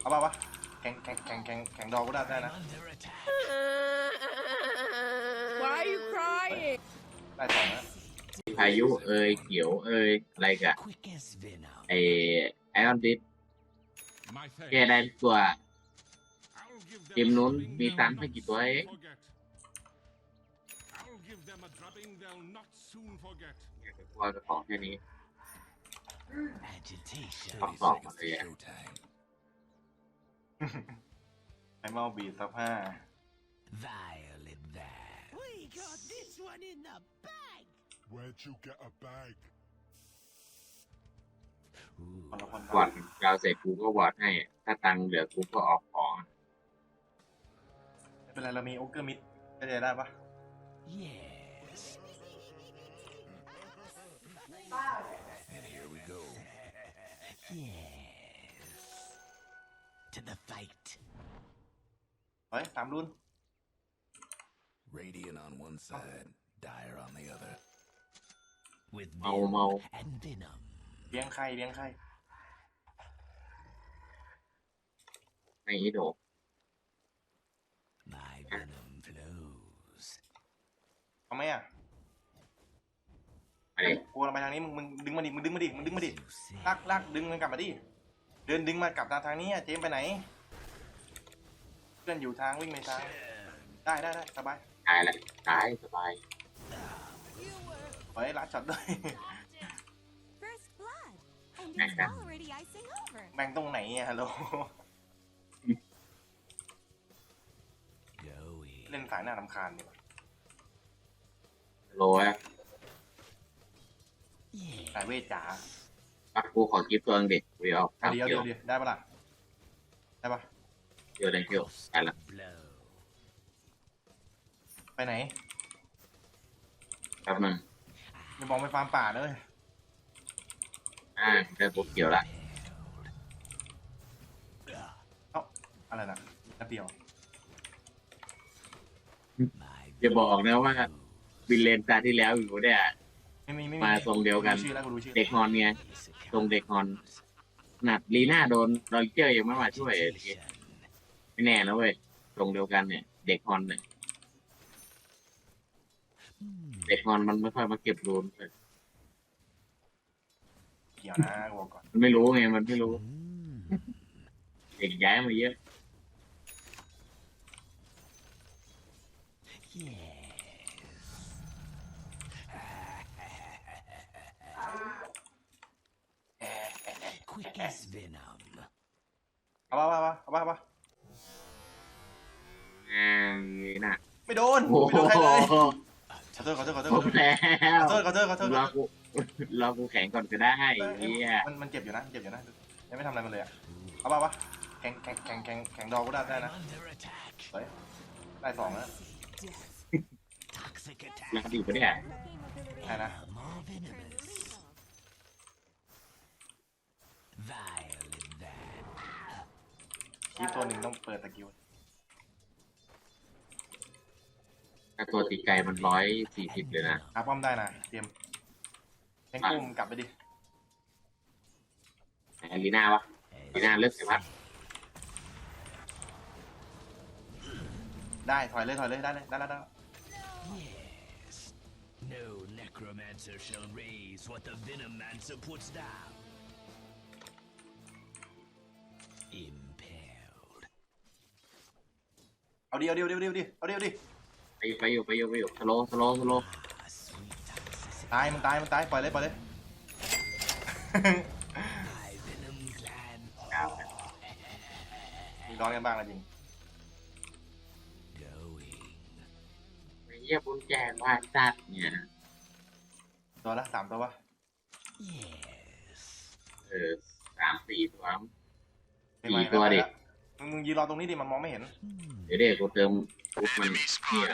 เอาเปล่าวะแข่งแข่งแข่งแข่งแข่งดอกก็ได้ได้นะ Why are you crying? ได้สองนะพายุเอยเขียวเอยอะไรกะ Quick as venom. ไอไอออนดิส My thanks. แกได้ทุกตัว I'll give them ทีมนู้น a drubbing มีตัง they'll ค์ให้ not กี่ตัวเอง soon forget. I'll give them a drubbing they'll not soon forget. ตัวกระของแค่นี้ Agitation. Thirty is seconds like to a showtime. ไอ้เมาบีดสักห้า Violet that. We got this one in the bag. Where'd you get a bag? คนละคนวอดดาวเสร็จกูก็วอดให้ ถ้าตังค์เหลือกูก็ออกของ ไม่เป็นไรเรามีโอเกอร์มิดจะได้ได้ปะ Yes. And here we go. Yes. To the fight. เฮ้ยสามรุ่น Radiant on one side, dire on the other. With เมา venom เมา and venom. เลี้ยงไข่เลี้ยงไข่ไม่อีโด My venom flows. เอาไหมอะอะไรกูเราไปทางนี้มึงมึงดึงมาดิมึงดึงมาดิมึงดึงมาดิ You say. ลากลากดึงมันกลับมาดิ เดินดึงมากลับทางทางนี้อะเจมส์ไปไหน เพื่อนอยู่ทางวิ่งไปทาง ได้ได้ได้สบายตายละตายสบายเฮ้ยลัดช็อตด้วย First blood. And Nice, it's huh? already icing over. แบ่งตรงไหนอะฮัลโหล Going. เล่นสายหน้าลำคาญดีกว่าโลอะ Yeah. สายเวทจ๋า ปักกูขอกิฟต์ตัวนึงเด็กเรียวเอาเดียวเดีเดียยววเดียวได้ปะล่ะได้ปะเดียวเดียวเดียวไปละ Blow. ไปไหนแป๊บนึงอย่ามองไปฟาร์มป่าเลยอ่าได้ปุ๊บเกี่ยวละเอ้าอะไรนะแป๊บเดียว My จะบอกนะว่าวินเลนตาที่แล้วอยู่เนี่ย ไม่มีไม่มีมาทรงเดียวกันรู้ชื่อแล้วกูรู้ชื่อเด็กฮอนไงตรงเด็กฮอนขนาดลีน่าโดนรอยเจอร์ยังไม่มาช่วยเลยไม่แน่นะเว้ยตรงเดียวกันเนี่ย เด็กฮอนเนี่ยเด็กฮอนมันไม่ค่อยมาเก็บรูนเลยเกี่ยวนะกูบอกก่อนมันไม่รู้ไงมันไม่รู้ Mm. เด็กย้ายมาเยอะ Quick as venom. เอาปะเอาปะเอาปะเอาปะอ่านี่นะไม่โดนโอ้ไม่โหโดนใครเลยขอโทษขอโทษขอโทษผขอมโทษแล้วขอโทษขอโทษขอโทษรอกูรอกูแข็งก่อนก็ได้เฮียมันมันเจ็บอยู่นะเจ็บอยู่นะยังไม่ทำอะไรมันเลยอะเอาปะวะแข่งแข่งแข่งแข่งแข่งดอกก็ได้ได้นะ Under attack. เฮ้ยได้สองแล้ว Toxic รัก attack. อยู่ปะเนี่ยได้นะ More venomous. Violet that. คีบตัวหนึ่งต้องเปิดตะกิ้วถ้าตัวตีไก่มันร้อยสี่สิบเลยนะหาป้อมได้นะ เตรียมแข่งกุ้มกลับไปดิ ไหนลีน่าวะลีน่าเลิกสิพัดได้ ถอยเลย ถอยเลย ได้เลย ได้แล้วได้แล้ว Yes. No necromancer shall raise what the venomancer puts down. เอาดิเอาดิเอาดิเอาดิเอาดิเอาดิไปไปอยู่ไปอยู่ไปอยู่สโลสโลสโล Ah, sweet toxicity. ตายมันตายมันตายปล่อยเลยปล่อยเลย My venom gland ก้าวมีร้อนกันบ้างละจริง going. ไปเยี่ยบุญแจนว่าจัดเนี่ยตัวละสามตัววะ Yes. เออสามสี่ตัว ไม่ไหสี่ตัวดิ มึงมึงยืนรอตรงนี้ดิมันมองไม่เห็น Hmm. เดี๋ยวเด็กกูเติมปุ๊บมันเนี่ย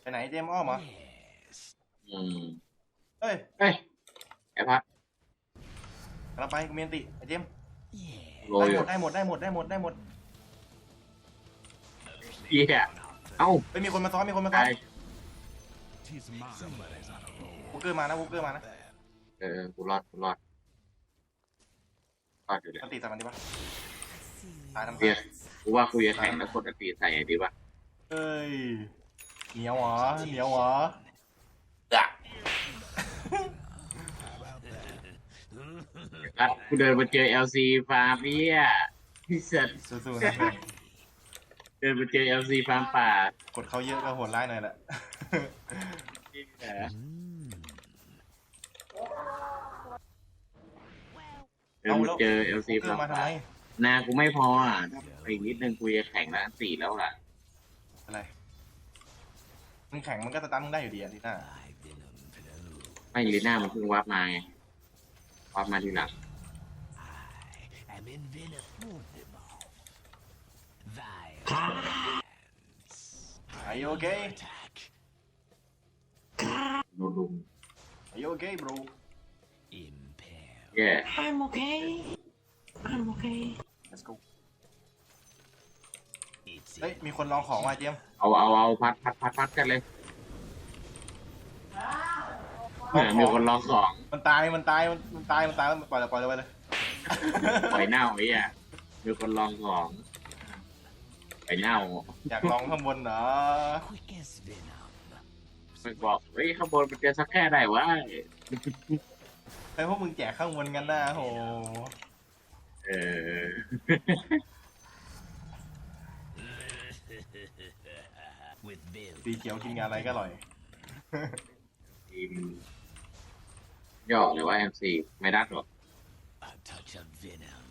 ไปไหนเจมส์อ้อมเหรอ Yes. อืมเอ้ยเฮ้ยไอ้พัดเราไปกูเมียนติไอ้เจมส์ Yes. โรยอยู่ได้หมดได้หมดได้หมดได้หมดเหี้ยเอ้าไปมีคนมาซ้อนมีคนมาซ้อตานย Tis mine. Somebody's on a roll. วูเกอร์มานะวูเกอร์มานะเออกูรอดกูรอด ก็อยู่แล้วมันตีใส่มันดีปะตายน้ำเบียตาร์กูว่ากูจะแข่งแล้วกดอันตีใส่ดีป่ะเอ้ยเหนียวเหรอเหนียวเหรออะอะกูเดินมาเจอ LC ฟาร์มเนี่ยที่สัตว์สู้ๆนะเพื่อนเดินมาเจอ LC ฟาร์มป่ากดเขาเยอะก็โหดร้ายหน่อยแหละเดิ นมาเจอ LC เพิ่ฟามร์มมาทำป่าไมนากูไม่พออะอีกนิดนึงกูจะแข่งแล้วสี่แล้วล่ะ อะไรมึงแข่งมันก็สตาร์ทมึงได้อยู่ดีอะทีหน้าไม่ลีน่ามันเพิ่งวับมาไงวับมาทีหลัง am invincible. Thy ไอโอ แย่ I'm okay. I'm okay. let's go It's เฮ้ย มีคนลองของว่ะเจมส์เอาเอาเอาพัดพัดพัดพัดกันเลยเนี่ยมีคนลองของมันตาย มันตาย มันมันตาย มันตายมันปล่อยเลยปล่อยเลยไปเลย ปล่อยเน่าไอ้อะมีคนลองของปล่อยเน่าอยากลองข้างบนเหรอ quick as venom. มันบอกเฮ้ยข้างบนมันจะสักแค่ไหนวะ ไอ้พวกมึงแจกข้างบนกันนะโหเออ With Bill. สีเขียวกินงานอะไรก็อร่อย ทีมย่อหรือว่า MC ไม่ดัดหรอก A touch of venom.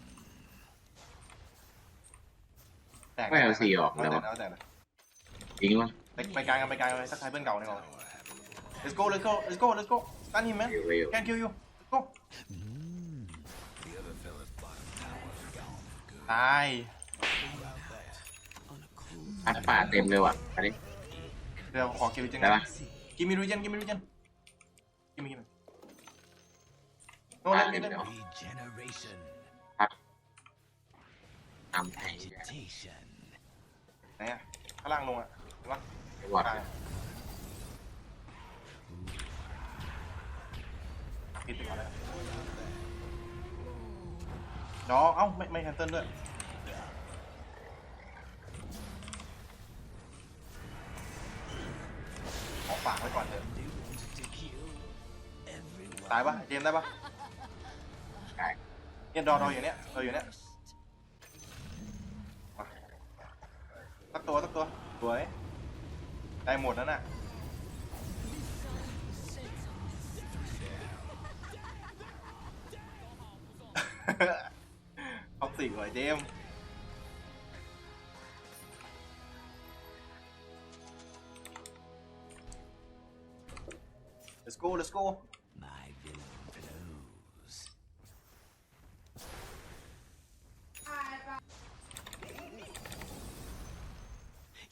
แตกไม่เอาสีออกแล้แล้ววแต่แล้วแต่นะจริงวะไปไปกลางกันไปกลางกันเลยสักทายเพื่อนเก่าดีกว่า let's go let's go let's go let's go stun him man เร็วเร็ว can kill you let's go ตายพัดป่าเต็มเลยว่ะอันนี้ เดี๋ยวขอคิวจังได้ปะ กิมมี่รูเจนกิมมี่รูเจนกิมมี่กิมมี่โน้ป่าเล่นเต็มเล่นเลย Regeneration. ทำให้ Agitation. ไหนอะข้างล่างลงอะข้างล่าง ไม่หวัดตาย ผิดไปก่อนแล้วดอเอ้า ไม่ ไม่แคนเซิลด้วยขอฝากไว้ก่อนเถอะตายปะเจมได้ปะได้เนี่ยดอดออยู่เนี้ยเราอยู่เนี้ยตักตัวตักตัวสวยได้หมดนั่นน่ะ ท็อกซิกเลยเจมส์เลสโก้ let's go My venom flows.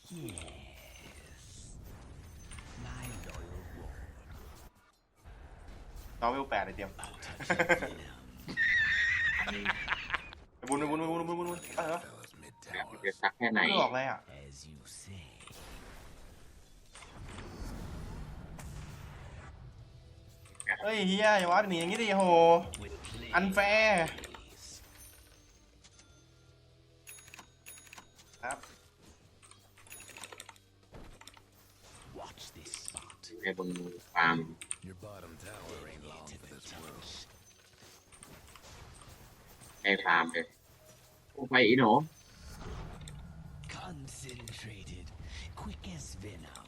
Yes. My loyal ward. ดอเวล แปดเลยเจมส์ A touch of venom. ไปบุญไปบุญไปบุญไปบุญไปบุญไปเหรอแบบมันจะสักแค่ไหน ไม่ออกเลยอะ As you say. เฮ้ยเฮียอย่าว่าหนีอย่างนี้ดิโห With play. อันแฟร์ครับ Watch this spot. ในบนฟาร์ม Your bottom tower ain't long To for the this world. touch. ให้ฟาร์มเลยโอ้ไปอีโหน Concentrated. Quick as venom.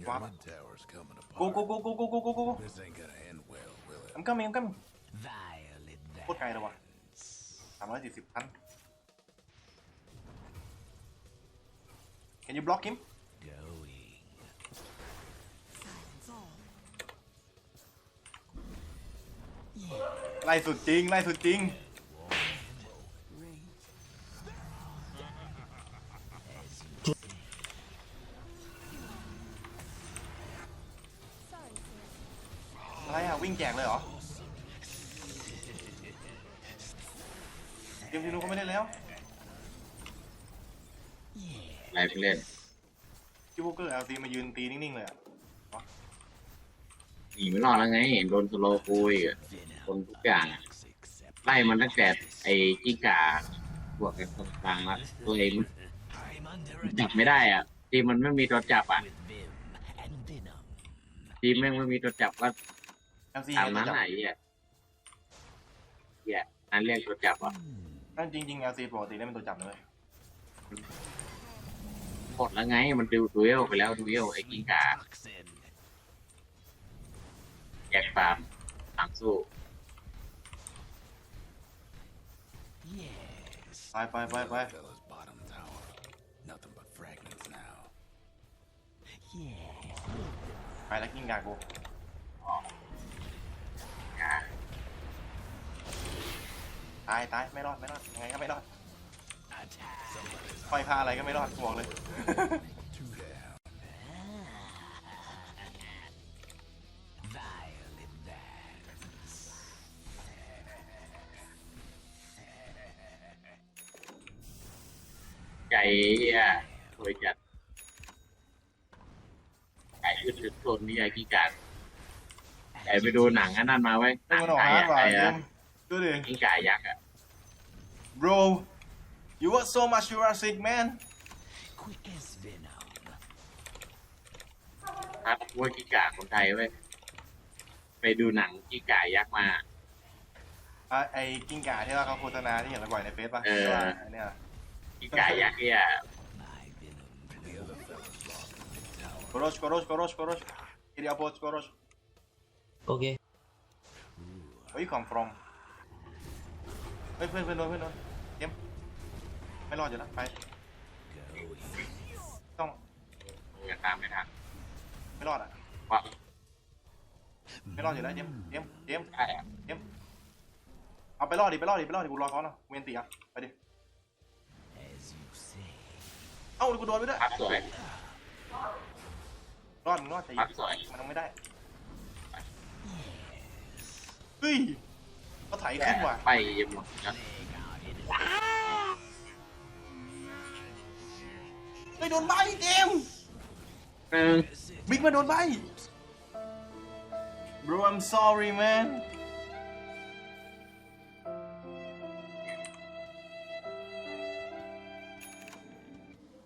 Your ว้าว mid tower's coming กู apart. กูกูกูกูกูกูกู This ain't gonna end well, will it? I'm coming I'm coming Violet โคตรไกลเลยว่ะสามร้อยสี่สิบพัน Can you block him going. ไล่สุดจริง ไล่สุดจริง วิ่งแจกเลยเหรอเกมทีนู้นเขาไม่ได้แล้วอะไรไปเล่นคิวโบเกอร์เอลซีมายืนตีนิ่งๆเลยอะหนีไม่รอดแล้วไงโดนสโลว์กูอีกอะ Venom. คนทุกอย่างอะ Accept. ไล่มันตั้งแต่ไอ้กิ้งก่าบวกกันตรงกลางละตัวเองมัน I'm under จับ attack ไม่ได้อะทีมมันไม่มีตัวจับอะ with vim and venom. ทีมแม่งไม่มีตัวจับก็ เอลซีตามนั้นไหนอะเหี้ยนั่นเรียกตัวจับอะนั่นจริงๆเอลซีปกติเล่นเป็นตัวจับเลยหมดแล้วไง มันดูดูเอลไปแล้วดูเอลไอ้กิ้งก่า Toxin. แยกฟาร์มต่างสู้ Yes. ไปไปไปไป Fella's bottom tower. Nothing but fragments now. Yeah. ไปแล้วกิ้งกากู ตายตายไม่รอดไม่รอดยังไงก็ไม่รอด Attack. Somebody's ค่อยฆ่าอะไรก็ไม่รอดกูบอกเลย two down. Violent dance. ไก่อะสวยจัด ไก่ขึ้นถึงโซนนี้ไอ้กิ้งก่าไก่ไปดูหนังอันนั้นมาไว้หไม่นังมันออกไทยฮาร์ดอะว่ะไอ้เจอะมส์ ดูดิ กิ้งก่ายักษ์อะ bro you want so much Jurassic man Quick as venom. ครับว่ากิ้งก่าคนไทยเว้ย ไปดูหนังกิ้งก่ายักษ์มา อะไอ้กิ้งก่าที่ว่าเขาโฆษณาที่เห็นเราบ่อยในเฟซป่ะเออ ที่ว่าไอ้เนี่ย กิ้งก่ายักษ์เนี่ย My venom. The other fella's lost in the tower. โกโรชโกโรชโกโรชโกโรชกิริยาโพสโกโรช Okay. where you come from เฮ้ยเพื่อนเพื่อนโดนเพื่อนโดนเจมส์ไม่รอดอยู่แล้วไป Go easy. ต้องอย่าตามไม่ทันไม่รอดอะว่าไม่รอดอยู่แล้วเจมส์เจมส์เจมส์ใช่อะเจมส์เอาไปรอดดิไปรอดดิไปรอดดิกูรอเขาเนาะเวนตีอะไปดิ As you say. เอ้ากูโดนไปด้วยพัดสวยรอดมึงรอดใจพัเย็ดนสวยมันยังไม่ได้เฮ้ย ก็ไถขึ้นว่ะไปหมดนะเฮ้ยโดนใบเจมส์หนึ่งบิ๊กมาโดนใบ bro I'm sorry man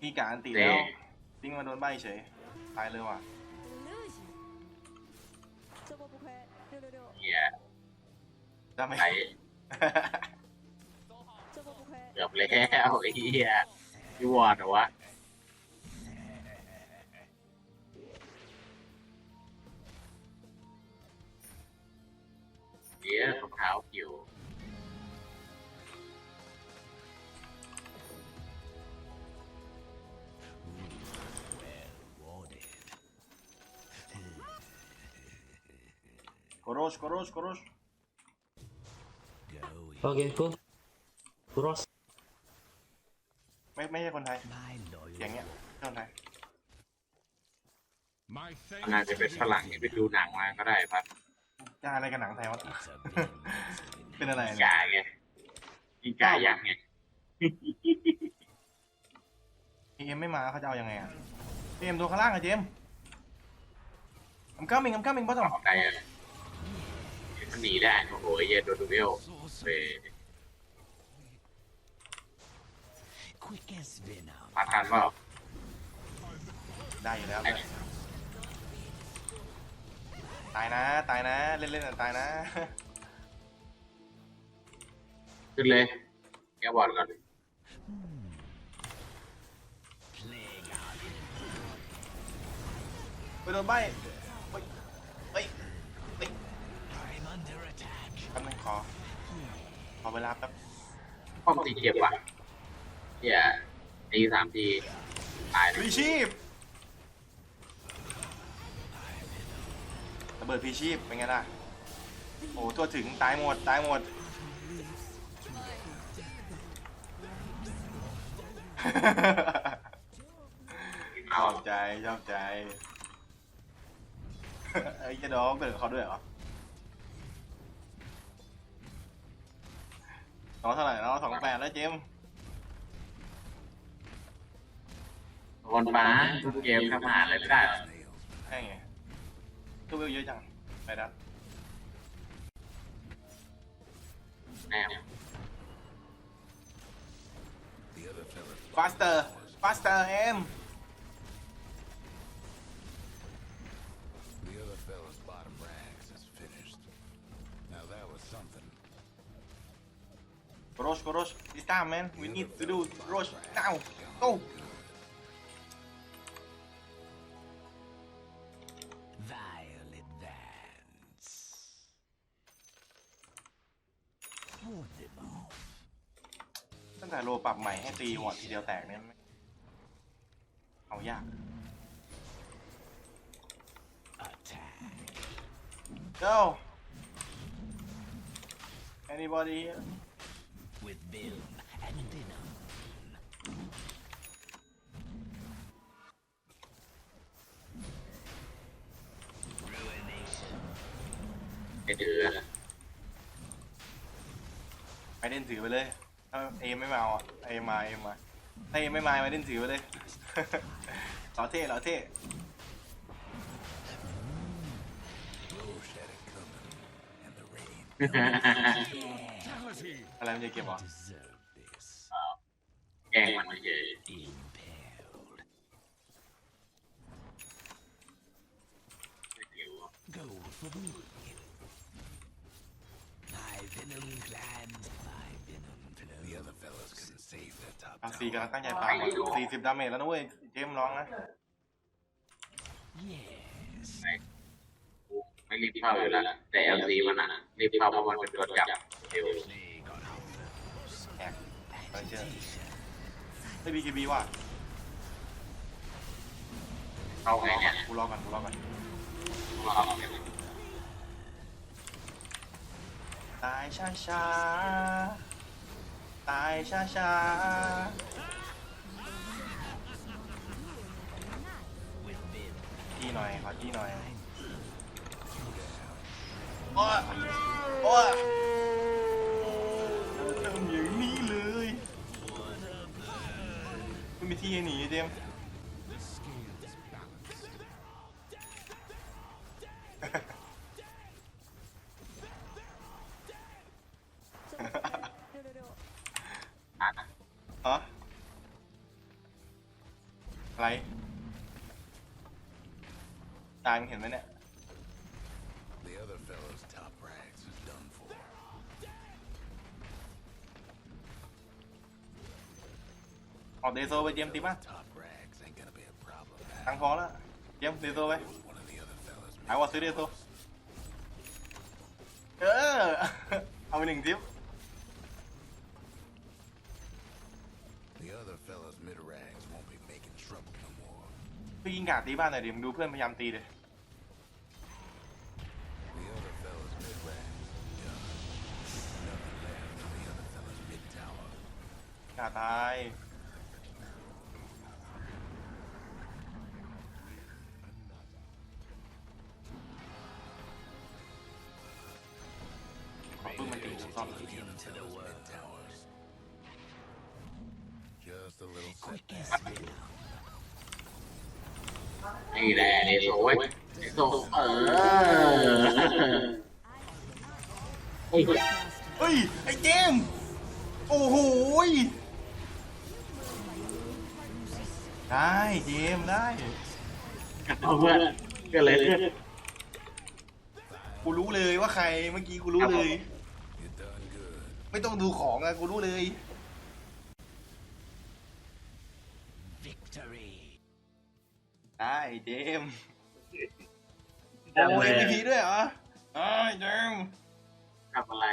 พี่กาอันตีแล้วบิ๊กมาโดนใบเฉย ตายเลยว่ะ Illusion. เหี้ย จำไม่ไปเกือบแล้วไอ้เหี้ยพี่วอร์ดเหรอวะเหี้ยรองเท้าเกี่ยว Rewarded. โกโรชโกโรชโกโรช Go easy. Okay, go. Cross. ไม่ไม่ใช่คนไทย My loyal. เสียงเนี้ยไม่ใช่คนไทย My มันน่า thanks จะ to เป็น the ฝรั่งที่ไปดูหนังมาก็ได้ครับจะอะไรกับหนังไทยวะ It's a venom. เป็นอะไรกิ้งเนี่ยก่าไงกิ้งก่ายักษ์ไงเอ็มไม่มาเขาจะเอายังไงอะเอ็มตัวข้างล่างอะเจมส์ I'm coming I'm coming บอสสองออกไกลอะ มันหนีได้ โอ้โหเหี้ยโดนดูเวลไป Quick as venom. พาทันเปล่าได้อยู่แล้วเลยตายนะ ตายนะ เล่นเล่นๆอะตายนะขึ้นเลย แกบอลก่อน Plague out. ไปโดนใบเฮ้ยเฮ้ยเฮ้ย I'm under attack. แป๊บนึงขอ ขอ เวลาแป๊บป้อมตีเจ็บว่ะเหี้ยตีสามทีตายเลพียชีพระเบิดพีชีพเป็นไงล่ะโอ้ทั่วถึงตายหมดตายหมดชเอาอบใจชอบใจไอ้เจ้าดอกเดินกับเขาด้วยเหรอ น้องเท่าไหร่น้องสองแปดแล้วเจมส์วนฟ้าทุกเกมทำอาหารอะไรไม่ได้หรอใช่ไงตู้วิวเยอะจัง ไปดับแน่ The other fella's faster faster เอ็ม โรชโรช this time man we need to do โรช now go Violet Vance. Hold them off. ตั้งแต่โลปรับใหม่ให้ตีหัวดทีเดียวแตกเนี่ยไม่เอายาก Attack. go anybody here? With Bill and Venom. Ruination. ไอเดือไม่เล่นถือไปเลย ถ้าเอมไม่มาเอาอะเอมมาเอมมาถ้าเอมไม่มาไม่เล่นถือไปเลย หล่อเท่หล่อเท่ อะไรมันจะเก็บอะ Deserve this. แกล้งมันเฉย Impaled. Go for the kill. My venom glands, my venom flows. The other fellas couldn't save their top อาซี tower. กำลังตั้งใจตามอะสี่สิบดาเมจแล้วนะเว้ย เจมส์ร้องนะ Yes. ไม่รีบเข้าอยู่แล้ว แต่เอลซีมันอะรีบเข้าเพราะมันเป็นตัวจับเร็ว ไปเจอ Agitation. ไม่บีกีบีว่ะเข้าไงเนี่ยกูรอก่อนกูรอก่อนเราเอาตายช้าช้าๆตายช้าช้า With Bill. ๆที่หน่อยขอที่หน่อยโอ้ยโอ้ ไม่มีที่ให้หนีเจมส์อะฮะอะไรจานเห็นไหมเนี่ย เดโซไปเจมส์ตีป่ะ Top rags ain't gonna be a problem. ตังค์พอแล้วเจมส์เดโซไป One of the other fellas หาว่าซื้อเดโซเออ เอาไปหนึ่งทิป The other fella's mid rags won't be making trouble no more. พี่ยิงกาดตีบ้านหน่อยดิมึงดูเพื่อนพยายามตีเลย The other fella's mid rags done. Nothing left of the other fella's mid tower. กาดตาย ซ่อม Into the world. Towers. Just a little Quick setback. as venom. นี่แหละเดโซเว้ยเดโซเออเฮ้ยเฮ้ย ไอ้เจมส์โอ้โหยได้เจมส์ได้เอาเพื่อนก็เลยขึ้น กูรู้เลยว่าใครเมื่อกี้กูรู้เลย You done good. ไม่ต้องดูของอะกูรู้เลย Victory. ได้เจมส์จังโอ้เลยยพีด้วยเหรอไอ้เจมส์ทำอะไร